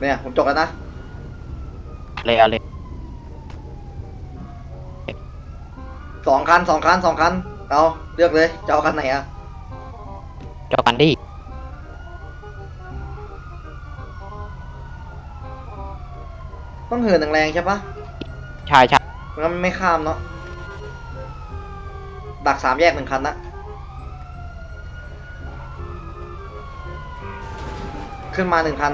เนี่ยผมจบแล้วนะ เลยเอาเลยสองคันสองคันสองคัน เอาเลือกเลยจะเอาคันไหนอะเจอกันดิต้องเหินแรงๆใช่ปะใช่ใช่งั้นไม่ข้ามเนาะดักสามแยกหนึ่งคันนะขึ้นมาหนึ่งคัน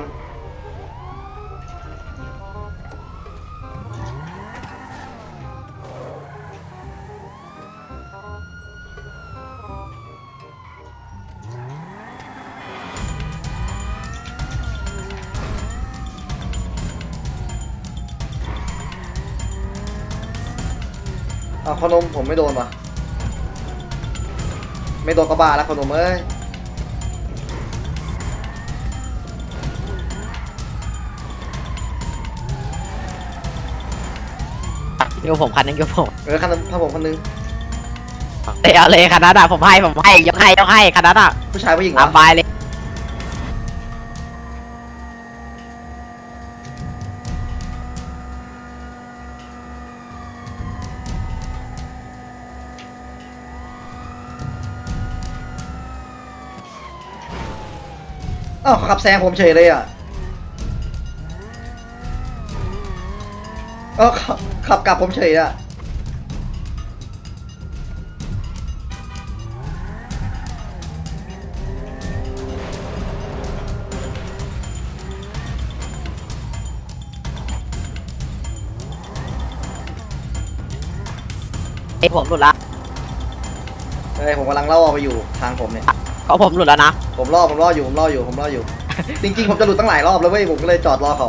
อาขนมผมไม่โดนว่ะ ไม่โดนก็บ้าแล้วขนมเอ้ยโยผมคันนึงโยผมเออคันนึงถ้าผมคนนึงเลยเอาเลยคันนั้นอะผมให้ผมให้ยกให้ยกให้คันนั้นอะผู้ชายผู้หญิงตามวะบายเลย อ้าวขับแซงผมเฉยเลยอะเออขับขับกลับผมเฉยอะไอ้ผมหลุดละเอ้ยผมกำลังล่อไปอยู่ทางผมเนี่ย ก็ผมหลุดแล้วนะ ผมล่อผมล่ออยู่ผมล่ออยู่ผมล่ออยู่ จริงๆผมจะหลุดตั้งหลายรอบแล้วเว้ยผมก็เลยจอดรอเขา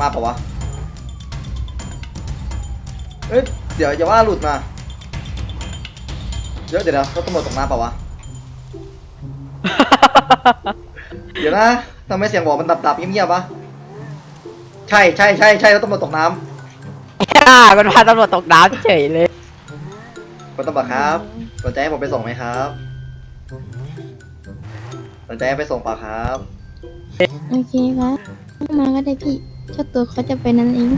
มาปะวะเอ้ยเดี๋ยวอย่าว่าหลุดมาเดี๋ยวเดี๋ยวเดี๋ยวรถตำรวจตกน้ำปะวะ เดี๋ยวนะทำไมเสียงบอกมันดับๆเงียบๆวะใช่ใช่ใช่ใช่รถตำรวจตกน้ำ อ่ามันพาตำรวจตกน้ำเฉยเลย คุณตำรวจครับสนใจให้ผมไปส่งไหมครับสนใจให้ไปส่งเปล่าครับ โอเคครับมาก็ได้พี่เจ้าตัวเขาจะไปนั่นเอง